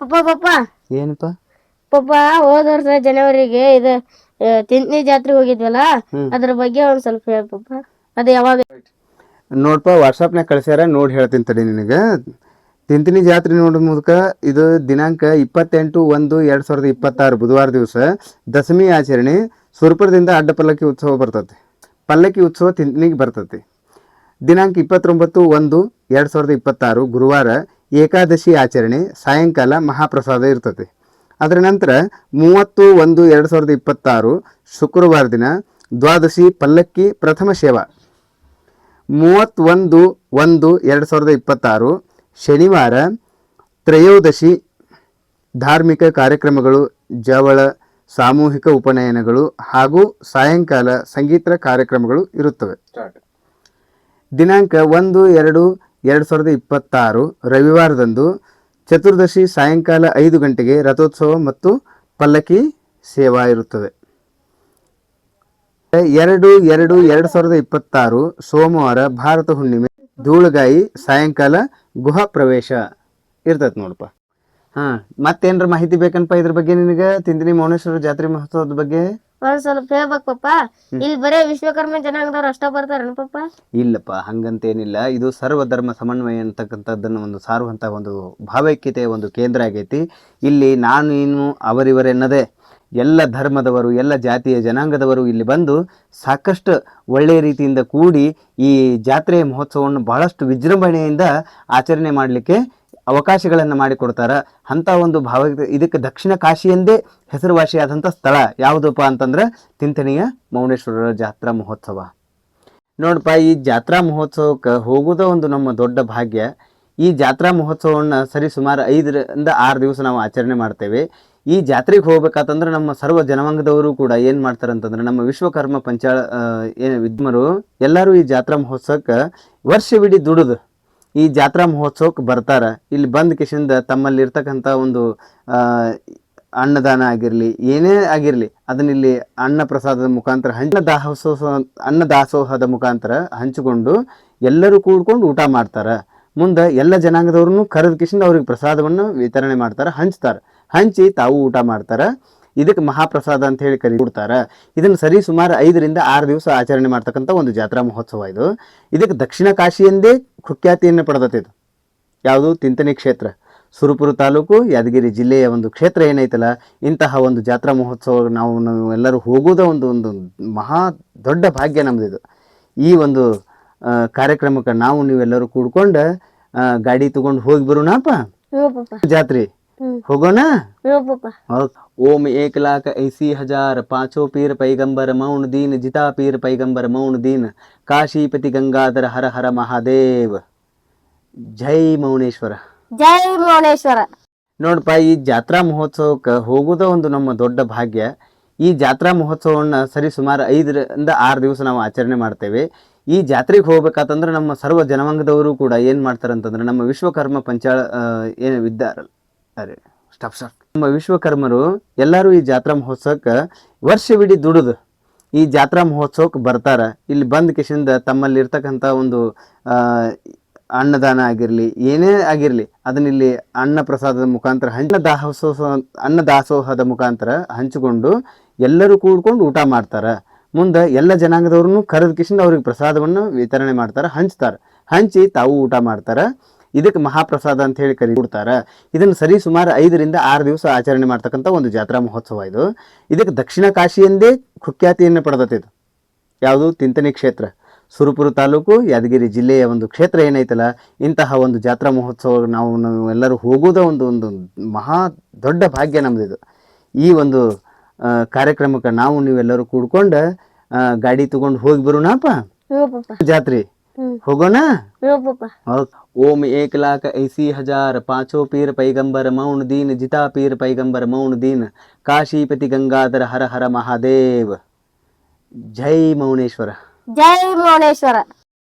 ಪಪ್ಪ ಪಪ್ಪ. ಏನಪ್ಪ? ಪಪ್ಪ ಹೋದ ವರ್ಷ ಜನವರಿಗೆ ಇದು ತಿಂತನೇ ಜಾತ್ರೆ ಜಾತ್ರೆಗೆ ಹೋಗಿದ್ವಲ್ಲ ಅದ್ರ ಬಗ್ಗೆ ಒಂದ್ ಸ್ವಲ್ಪ ಹೇಳ ಪಪ್ಪ. ಅದು ಯಾವಾಗ? ನೋಡ್ಪ ವಾಟ್ಸಪ್ನಾಗ ಕಳ್ಸ್ಯಾರ ನೋಡಿ ಹೇಳ್ತೀನಿ ತಡಿ ನಿನಗ. ತಿಂತಿನಿ ಜಾತ್ರೆ ನೋಡೋ ಮೂಲಕ ಇದು ದಿನಾಂಕ ಇಪ್ಪತ್ತೆಂಟು ಒಂದು ಎರಡು ಸಾವಿರದ ಇಪ್ಪತ್ತಾರು ಬುಧವಾರ ದಿವಸ. ದಶಮಿ ಆಚರಣೆ ಸುರಪುರದಿಂದ ಅಡ್ಡ ಪಲ್ಲಕ್ಕಿ ಉತ್ಸವ ಬರ್ತೈತಿ. ಪಲ್ಲಕ್ಕಿ ಉತ್ಸವ ತಿಂತಿನಿಗೆ ಬರ್ತೈತಿ. ದಿನಾಂಕ ಇಪ್ಪತ್ತೊಂಬತ್ತು ಒಂದು ಎರಡು ಸಾವಿರದ ಇಪ್ಪತ್ತಾರು ಗುರುವಾರ. ಏಕಾದಶಿ ಆಚರಣೆ ಸಾಯಂಕಾಲ ಮಹಾಪ್ರಸಾದ ಇರ್ತದೆ. ಅದರ ನಂತರ ಮೂವತ್ತು ಒಂದು ಎರಡು ಸಾವಿರದ ಇಪ್ಪತ್ತಾರು ಶುಕ್ರವಾರ ದಿನ ದ್ವಾದಶಿ ಪಲ್ಲಕ್ಕಿ ಪ್ರಥಮ ಸೇವಾ ಮೂವತ್ತೊಂದು ಒಂದು ಎರಡು ಸಾವಿರದ ಇಪ್ಪತ್ತಾರು ಶನಿವಾರ ತ್ರಯೋದಶಿ ಧಾರ್ಮಿಕ ಕಾರ್ಯಕ್ರಮಗಳು ಜವಳ ಸಾಮೂಹಿಕ ಉಪನಯನಗಳು ಹಾಗೂ ಸಾಯಂಕಾಲ ಸಂಗೀತ ಕಾರ್ಯಕ್ರಮಗಳು ಇರುತ್ತವೆ. ದಿನಾಂಕ ಒಂದು ಎರಡು ಎರಡು ಸಾವಿರದ ಇಪ್ಪತ್ತಾರು ರವಿವಾರದಂದು ಚತುರ್ದಶಿ ಸಾಯಂಕಾಲ ಐದು ಗಂಟೆಗೆ ರಥೋತ್ಸವ ಮತ್ತು ಪಲ್ಲಕ್ಕಿ ಸೇವಾ ಇರುತ್ತದೆ. ಎರಡು ಎರಡು ಎರಡು ಸಾವಿರದ ಇಪ್ಪತ್ತಾರು ಸೋಮವಾರ ಭಾರತ ಹುಣ್ಣಿಮೆ, ಧೂಳುಗಾಯಿ, ಸಾಯಂಕಾಲ ಗುಹಾ ಪ್ರವೇಶ ಇರ್ತೈತೆ ನೋಡಪ್ಪ. ಹಾ, ಮತ್ತೇನರ ಮಾಹಿತಿ ಬೇಕನಪ್ಪ ಇದ್ರ ಬಗ್ಗೆ ನಿನಗೆ? ತಿಂದಿನಿ ಮೌನೇಶ್ವರ ಜಾತ್ರೆ ಮಹೋತ್ಸವದ ಬಗ್ಗೆ? ಒಂದ್ ಸ್ವಲ್ಪ ಹೇಳ್ಬೇಕು ಪಪ್ಪ. ಇಲ್ಲಿ ಬರೇ ವಿಶ್ವಕರ್ಮ ಜನಾಂಗದವ್ರು ಅಷ್ಟ ಬರ್ತಾರ ಪಪ್ಪ? ಇಲ್ಲಪ್ಪ ಹಂಗಂತೇನಿಲ್ಲ. ಇದು ಸರ್ವಧರ್ಮ ಸಮನ್ವಯ ಅಂತಕ್ಕಂಥದ್ದನ್ನ ಒಂದು ಸಾರುವಂಥ ಒಂದು ಭಾವೈಕ್ಯತೆಯ ಒಂದು ಕೇಂದ್ರ ಆಗೈತಿ. ಇಲ್ಲಿ ನಾನು ನೀನು ಅವರಿವರೆನ್ನದೇ ಎಲ್ಲ ಧರ್ಮದವರು ಎಲ್ಲ ಜಾತಿಯ ಜನಾಂಗದವರು ಇಲ್ಲಿ ಬಂದು ಸಾಕಷ್ಟು ಒಳ್ಳೆಯ ರೀತಿಯಿಂದ ಕೂಡಿ ಈ ಜಾತ್ರೆಯ ಮಹೋತ್ಸವವನ್ನು ಬಹಳಷ್ಟು ವಿಜೃಂಭಣೆಯಿಂದ ಆಚರಣೆ ಮಾಡಲಿಕ್ಕೆ ಅವಕಾಶಗಳನ್ನು ಮಾಡಿಕೊಡ್ತಾರ. ಅಂಥ ಒಂದು ಭಾವ ಇದಕ್ಕೆ ದಕ್ಷಿಣ ಕಾಶಿ ಎಂದೇ ಹೆಸರುವಾಸಿಯಾದಂಥ ಸ್ಥಳ ಯಾವುದಪ್ಪ ಅಂತಂದ್ರೆ ತಿಂತಣಿಯ ಮೌನೇಶ್ವರರ ಜಾತ್ರಾ ಮಹೋತ್ಸವ. ನೋಡಪ್ಪ, ಈ ಜಾತ್ರಾ ಮಹೋತ್ಸವಕ್ಕೆ ಹೋಗೋದ ಒಂದು ನಮ್ಮ ದೊಡ್ಡ ಭಾಗ್ಯ. ಈ ಜಾತ್ರಾ ಮಹೋತ್ಸವವನ್ನು ಸರಿ ಸುಮಾರು ಐದರಿಂದ ಆರು ದಿವಸ ನಾವು ಆಚರಣೆ ಮಾಡ್ತೇವೆ. ಈ ಜಾತ್ರೆಗೆ ಹೋಗ್ಬೇಕಾತಂದ್ರೆ ನಮ್ಮ ಸರ್ವ ಜನಾಂಗದವರು ಕೂಡ ಏನು ಮಾಡ್ತಾರೆ ಅಂತಂದ್ರೆ ನಮ್ಮ ವಿಶ್ವಕರ್ಮ ಪಂಚಾಳ ಏನು ವಿದ್ಮರು ಎಲ್ಲರೂ ಈ ಜಾತ್ರಾ ಮಹೋತ್ಸವಕ್ಕೆ ವರ್ಷವಿಡೀ ದುಡಿದು ಈ ಜಾತ್ರಾ ಮಹೋತ್ಸವಕ್ಕೆ ಬರ್ತಾರೆ. ಇಲ್ಲಿ ಬಂದ ಕಿಶಿಂದ ತಮ್ಮಲ್ಲಿ ಇರ್ತಕ್ಕಂಥ ಒಂದು ಅನ್ನದಾನ ಆಗಿರಲಿ, ಏನೇ ಆಗಿರಲಿ, ಅದನ್ನ ಇಲ್ಲಿ ಅನ್ನ ಪ್ರಸಾದದ ಮುಖಾಂತರ ಹಣ್ಣ ದಾಸೋಹ ಅನ್ನ ದಾಸೋಹದ ಮುಖಾಂತರ ಹಂಚಿಕೊಂಡು ಎಲ್ಲರೂ ಕೂಡ್ಕೊಂಡು ಊಟ ಮಾಡ್ತಾರೆ. ಮುಂದೆ ಎಲ್ಲ ಜನಾಂಗದವ್ರನ್ನು ಕರೆದ ಕಿಶಿಂದ ಅವ್ರಿಗೆ ಪ್ರಸಾದವನ್ನು ವಿತರಣೆ ಮಾಡ್ತಾರೆ, ಹಂಚ್ತಾರೆ. ಹಂಚಿ ತಾವು ಊಟ ಮಾಡ್ತಾರ. ಇದಕ್ಕೆ ಮಹಾಪ್ರಸಾದ ಅಂತ ಹೇಳಿ ಕರಿ ಕೊಡ್ತಾರೆ. ಇದನ್ನು ಸರಿ ಸುಮಾರು ಐದರಿಂದ ಆರು ದಿವಸ ಆಚರಣೆ ಮಾಡ್ತಕ್ಕಂಥ ಒಂದು ಜಾತ್ರಾ ಮಹೋತ್ಸವ ಇದು. ಇದಕ್ಕೆ ದಕ್ಷಿಣ ಕಾಶಿ ಎಂದೇ ಕುಖ್ಯಾತಿಯನ್ನು ಇದು. ಯಾವುದು? ತಿಂತನಿ ಕ್ಷೇತ್ರ. ಸುರಪುರ ತಾಲೂಕು, ಯಾದಗಿರಿ ಜಿಲ್ಲೆಯ ಒಂದು ಕ್ಷೇತ್ರ ಏನೈತಲ್ಲ, ಇಂತಹ ಒಂದು ಜಾತ್ರಾ ಮಹೋತ್ಸವ ನಾವು ಎಲ್ಲರೂ ಹೋಗೋದ ಒಂದು ಒಂದು ಮಹಾ ದೊಡ್ಡ ಭಾಗ್ಯ ನಮ್ಮದಿದು ಈ ಒಂದು ಕಾರ್ಯಕ್ರಮಕ್ಕೆ ನಾವು ನೀವೆಲ್ಲರೂ ಕೂಡ್ಕೊಂಡು ಗಾಡಿ ತಗೊಂಡು ಹೋಗಿ ಬರೋಣಪ್ಪ ಜಾತ್ರೆ ಹೋಗೋಣ? ಓಂ ಏಕಲಾಕ ಐಸಿ ಹಜಾರ್ ಪಾಂಚೋ ಪೀರ್ ಪೈಗಂಬರ್ ಮೌನ್ ದೀನ್ ಜಿತಾ ಪೀರ್ ಪೈಗಂಬರ್ ಮೌನ್ ದೀನ್ ಕಾಶಿಪತಿ ಗಂಗಾಧರ ಹರ ಹರ ಮಹಾದೇವ. ಜೈ ಮೌನೇಶ್ವರ. ಜೈ ಮೌನೇಶ್ವರ. ನೋಡಪ್ಪ ಈ ಜಾತ್ರಾ ಮಹೋತ್ಸವಕ್ಕೆ ಹೋಗುವುದ ಒಂದು ನಮ್ಮ ದೊಡ್ಡ ಭಾಗ್ಯ. ಈ ಜಾತ್ರಾ ಮಹೋತ್ಸವವನ್ನು ಸರಿ ಸುಮಾರು ಐದರಿಂದ ಆರು ದಿವಸ ನಾವು ಆಚರಣೆ ಮಾಡ್ತೇವೆ. ಈ ಜಾತ್ರೆಗೆ ಹೋಗ್ಬೇಕಂತಂದ್ರೆ ನಮ್ಮ ಸರ್ವ ಜನಾಂಗದವರು ಕೂಡ ಏನು ಮಾಡ್ತಾರಂತಂದ್ರೆ ನಮ್ಮ ವಿಶ್ವಕರ್ಮ ಪಂಚಾಳ ಏನು ಇದ್ದಾರಲ್ಲ ಅರೆ ಸ್ಟಾಪ್ ಸ್ಟಾಪ್ ನಮ್ಮ ವಿಶ್ವಕರ್ಮರು ಎಲ್ಲರೂ ಈ ಜಾತ್ರಾ ಮಹೋತ್ಸವಕ್ಕೆ ವರ್ಷವಿಡೀ ದುಡಿದು. ಈ ಜಾತ್ರಾ ಮಹೋತ್ಸವಕ್ಕೆ ಬರ್ತಾರ. ಇಲ್ಲಿ ಬಂದ ಕಿಶಿಂದ ತಮ್ಮಲ್ಲಿ ಇರ್ತಕ್ಕಂಥ ಒಂದು ಅನ್ನದಾನ ಆಗಿರಲಿ, ಏನೇ ಆಗಿರಲಿ, ಅದನ್ನ ಇಲ್ಲಿ ಅನ್ನ ಪ್ರಸಾದದ ಮುಖಾಂತರ ಹಂಚ ದಾಸೋಹ ಅನ್ನ ದಾಸೋಹದ ಮುಖಾಂತರ ಹಂಚಿಕೊಂಡು ಎಲ್ಲರೂ ಕೂಡ್ಕೊಂಡು ಊಟ ಮಾಡ್ತಾರೆ. ಮುಂದೆ ಎಲ್ಲ ಜನಾಂಗದವ್ರನ್ನು ಕರೆದ ಕಿಶಿಂದ ಅವ್ರಿಗೆ ಪ್ರಸಾದವನ್ನು ವಿತರಣೆ ಮಾಡ್ತಾರೆ, ಹಂಚ್ತಾರೆ. ಹಂಚಿ ತಾವು ಊಟ ಮಾಡ್ತಾರ. ಇದಕ್ಕೆ ಮಹಾಪ್ರಸಾದ ಅಂತ ಹೇಳಿ ಕರಿ ಕೊಡ್ತಾರೆ. ಇದನ್ನು ಸರಿ ಸುಮಾರು ಐದರಿಂದ ಆರು ದಿವಸ ಆಚರಣೆ ಮಾಡ್ತಕ್ಕಂಥ ಒಂದು ಜಾತ್ರಾ ಮಹೋತ್ಸವ ಇದು. ಇದಕ್ಕೆ ದಕ್ಷಿಣ ಕಾಶಿ ಎಂದೇ ಕುಖ್ಯಾತಿಯನ್ನು ಪಡೆದತ್ತೆ ಇದು. ಯಾವುದು? ತಿಂತನಿ ಕ್ಷೇತ್ರ. ಸುರಪುರ ತಾಲೂಕು ಯಾದಗಿರಿ ಜಿಲ್ಲೆಯ ಒಂದು ಕ್ಷೇತ್ರ ಏನೈತಲ್ಲ ಇಂತಹ ಒಂದು ಜಾತ್ರಾ ಮಹೋತ್ಸವ ನಾವು ನಾವು ಎಲ್ಲರೂ ಹೋಗೋದ ಒಂದು ಒಂದು ಮಹಾ ದೊಡ್ಡ ಭಾಗ್ಯ ನಮ್ದು ಇದು ಈ ಒಂದು ಕಾರ್ಯಕ್ರಮಕ್ಕೆ ನಾವು ನೀವೆಲ್ಲರೂ ಕೂಡ್ಕೊಂಡು ಗಾಡಿ ತಗೊಂಡು ಹೋಗಿ ಬರೋಣಪ್ಪ ಜಾತ್ರೆ. हम्म। होगा ना? ओम एक लाख ऐसी हज़ार पांचो पीर पैगंबर मौन दीन जिता पीर पैगंबर मौन दीन। काशीपति गंगाधर हर हर महादेव। जय मौनेश्वर। जय मौनेश्वर।